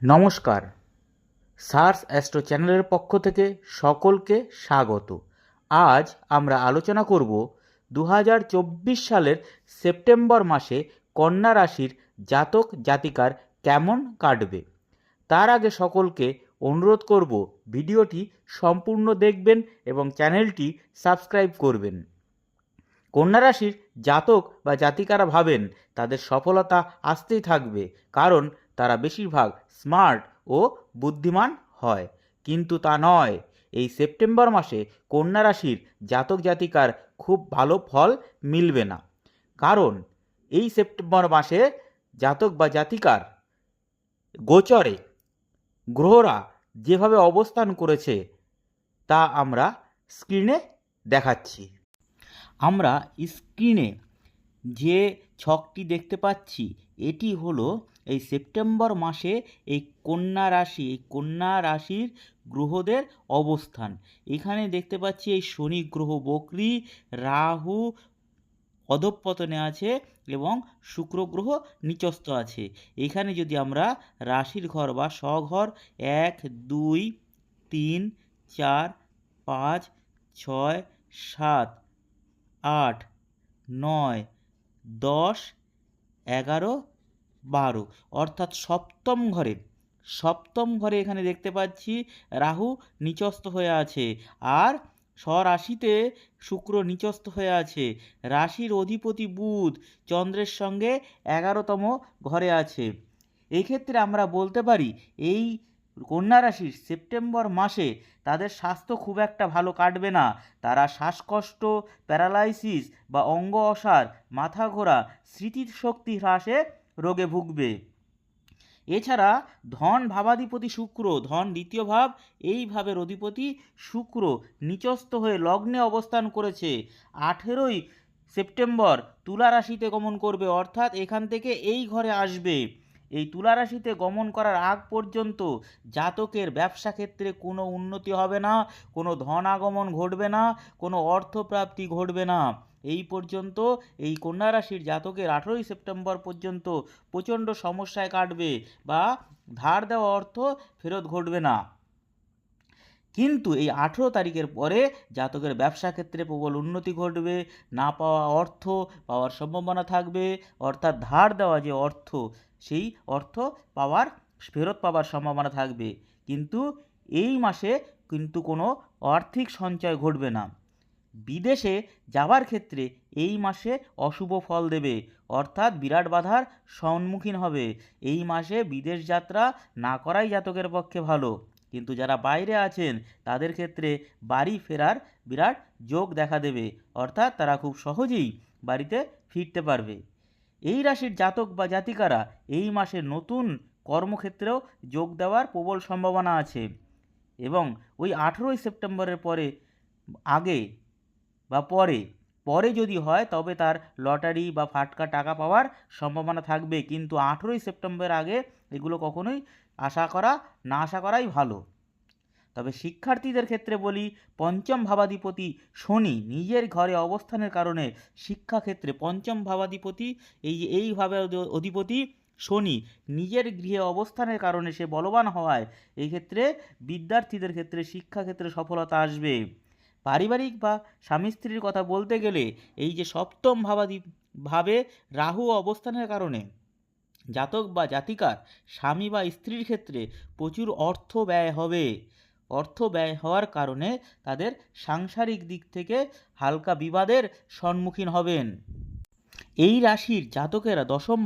নমস্কার। SARS astro চ্যানেলের পক্ষ থেকে সকলকে স্বাগত। আজ আমরা আলোচনা করব দু হাজার চব্বিশ সালের সেপ্টেম্বর মাসে কন্যা রাশির জাতক জাতিকার কেমন কাটবে। তার আগে সকলকে অনুরোধ করব ভিডিওটি সম্পূর্ণ দেখবেন এবং চ্যানেলটি সাবস্ক্রাইব করবেন। কন্যা রাশির জাতক বা জাতিকারা ভাবেন তাদের সফলতা আসতেই থাকবে, কারণ তারা বেশিরভাগ স্মার্ট ও বুদ্ধিমান হয়। কিন্তু তা নয়। এই সেপ্টেম্বর মাসে কন্যা রাশির জাতক জাতিকার খুব ভালো ফল মিলবে না। কারণ এই সেপ্টেম্বর মাসে জাতক বা জাতিকার গোচরে গ্রহরা যেভাবে অবস্থান করেছে তা আমরা স্ক্রিনে দেখাচ্ছি। আমরা স্ক্রিনে যে ছকটি দেখতে পাচ্ছি, এটি হলো এই সেপ্টেম্বর মাসে এই কন্যা রাশি, এই কন্যা রাশির গ্রহদের অবস্থান। এখানে দেখতে পাচ্ছি এই শনি, গ্রহ, বকরি, রাহু, অধঃপতনে আছে এবং শুক্র গ্রহ নিচস্থ আছে। এখানে যদি আমরা রাশির ঘর বা স্বঘর এক, দুই, তিন, চার, পাঁচ, ছয়, সাত, আট, নয়, দশ, এগারো বারো। অর্থাৎ সপ্তম ঘরে সপ্তম ঘরে এখানে দেখতে পাচ্ছি রাহু নিচস্থ হয়ে আছে আর স্বরাশিতে শুক্র নিচস্থ হয়ে আছে। রাশির অধিপতি বুধ চন্দ্রের সঙ্গে এগারোতম ঘরে আছে। এই ক্ষেত্রে আমরা বলতে পারি এই কন্যা রাশির সেপ্টেম্বর মাসে তাদের স্বাস্থ্য খুব একটা ভালো কাটবে না। তারা শ্বাসকষ্ট, প্যারালাইসিস বা অঙ্গ অসার, মাথা ঘোরা, স্মৃতিশক্তি হ্রাসে রোগে ভুগবে। এছাড়া ধন ভাবাধিপতি শুক্র, ধন দ্বিতীয় ভাব, এই ভাবের অধিপতি শুক্র নিচস্থ হয়ে লগ্নে অবস্থান করেছে। আঠেরোই সেপ্টেম্বর তুলা রাশিতে গমন করবে, অর্থাৎ এখান থেকে এই ঘরে আসবে। এই তুলা রাশিতে গমন করার আগ পর্যন্ত জাতকের ব্যবসা ক্ষেত্রে কোনো উন্নতি হবে না, কোনো ধন আগমন ঘটবে না, কোনো অর্থপ্রাপ্তি ঘটবে না। এই পর্যন্ত এই কন্যা রাশির জাতকের আঠেরোই সেপ্টেম্বর পর্যন্ত প্রচণ্ড সমস্যায় কাটবে বা ধার দেওয়া অর্থ ফেরত ঘটবে না। কিন্তু এই আঠেরো তারিখের পরে জাতকের ব্যবসা ক্ষেত্রে প্রবল উন্নতি ঘটবে, না পাওয়া অর্থ পাওয়ার সম্ভাবনা থাকবে, অর্থাৎ ধার দেওয়া যে অর্থ, সেই অর্থ পাওয়ার, ফেরত পাওয়ার সম্ভাবনা থাকবে। কিন্তু এই মাসে কিন্তু কোনো আর্থিক সঞ্চয় ঘটবে না। বিদেশে যাওয়ার ক্ষেত্রে এই মাসে অশুভ ফল দেবে, অর্থাৎ বিরাট বাধার সম্মুখীন হবে। এই মাসে বিদেশ যাত্রা না করাই জাতকের পক্ষে ভালো। কিন্তু যারা বাইরে আছেন, তাদের ক্ষেত্রে বাড়ি ফেরার বিরাট যোগ দেখা দেবে, অর্থাৎ তারা খুব সহজেই বাড়িতে ফিরতে পারবে। এই রাশির জাতক বা জাতিকারা এই মাসে নতুন কর্মক্ষেত্রেও যোগ দেওয়ার প্রবল সম্ভাবনা আছে। এবং ওই আঠেরোই সেপ্টেম্বরের পরে, আগে বা পরে। পরে যদি হয়, তবে তার লটারি বা ফাটকা টাকা পাওয়ার সম্ভাবনা থাকবে। কিন্তু আঠেরোই সেপ্টেম্বর আগে এগুলো কখনোই আশা করা, না আশা করাই ভালো। তবে শিক্ষার্থীদের ক্ষেত্রে বলি, পঞ্চম ভাবাধিপতি শনি নিজের ঘরে অবস্থানের কারণে শিক্ষাক্ষেত্রে পঞ্চম ভাবাধিপতি, এই এইভাবে অধিপতি শনি নিজের গৃহে অবস্থানের কারণে সে বলবান হওয়ায় এই ক্ষেত্রে বিদ্যার্থীদের ক্ষেত্রে শিক্ষাক্ষেত্রে সফলতা আসবে। পারিবারিক বা স্বামী স্ত্রীর কথা বলতে গেলে এই যে সপ্তম ভাবাধি ভাবে রাহু অবস্থানের কারণে জাতক বা জাতিকার স্বামী বা স্ত্রীর ক্ষেত্রে প্রচুর অর্থ ব্যয় হবে। অর্থ ব্যয় হওয়ার কারণে তাদের সাংসারিক দিক থেকে হালকা বিবাদের সম্মুখীন হবেন। এই রাশির জাতকেরা দশম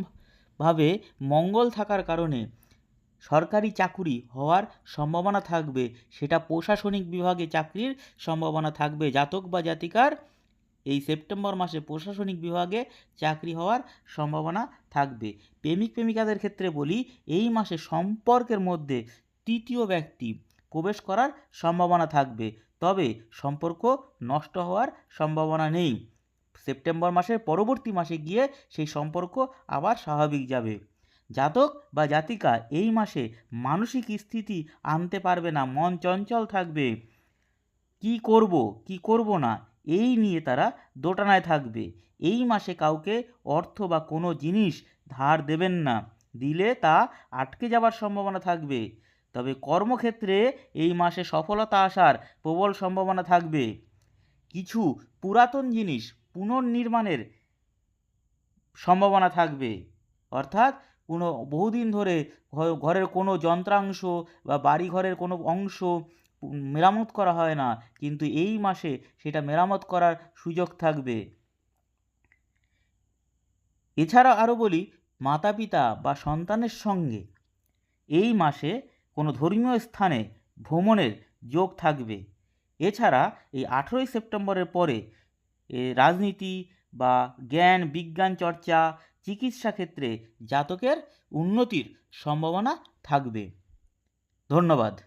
ভাবে মঙ্গল থাকার কারণে সরকারি চাকুরি হওয়ার সম্ভাবনা থাকবে। সেটা প্রশাসনিক বিভাগে চাকরির সম্ভাবনা থাকবে। জাতক বা জাতিকার এই সেপ্টেম্বর মাসে প্রশাসনিক বিভাগে চাকরি হওয়ার সম্ভাবনা থাকবে। প্রেমিক প্রেমিকাদের ক্ষেত্রে বলি, এই মাসে সম্পর্কের মধ্যে তৃতীয় ব্যক্তি প্রবেশ করার সম্ভাবনা থাকবে। তবে সম্পর্ক নষ্ট হওয়ার সম্ভাবনা নেই। সেপ্টেম্বর মাসের পরবর্তী মাসে গিয়ে সেই সম্পর্ক আবার স্বাভাবিক যাবে। জাতক বা জাতিকা এই মাসে মানসিক স্থিতি আনতে পারবে না, মন চঞ্চল থাকবে। কি করব কি করব না, এই নিয়ে তারা দোটানায় থাকবে। এই মাসে কাউকে অর্থ বা কোনো জিনিস ধার দেবেন না, দিলে তা আটকে যাবার সম্ভাবনা থাকবে। তবে কর্মক্ষেত্রে এই মাসে সফলতা আসার প্রবল সম্ভাবনা থাকবে। কিছু পুরাতন জিনিস পুনর্নির্মাণের সম্ভাবনা থাকবে, অর্থাৎ কোনো বহুদিন ধরে ঘরের কোনো যন্ত্রাংশ বা বাড়ি ঘরের কোনো অংশ মেরামত করা হয় না। কিন্তু এই মাসে সেটা মেরামত করার সুযোগ থাকবে। এছাড়া আরও বলি মাতা পিতা বা সন্তানের সঙ্গে এই মাসে কোনো ধর্মীয় স্থানে ভ্রমণের যোগ থাকবে। এছাড়া এই আঠেরোই সেপ্টেম্বরের পরে রাজনীতি বা জ্ঞান বিজ্ঞান চর্চা চিকিৎসা ক্ষেত্রে জাতকের উন্নতির সম্ভাবনা থাকবে। ধন্যবাদ।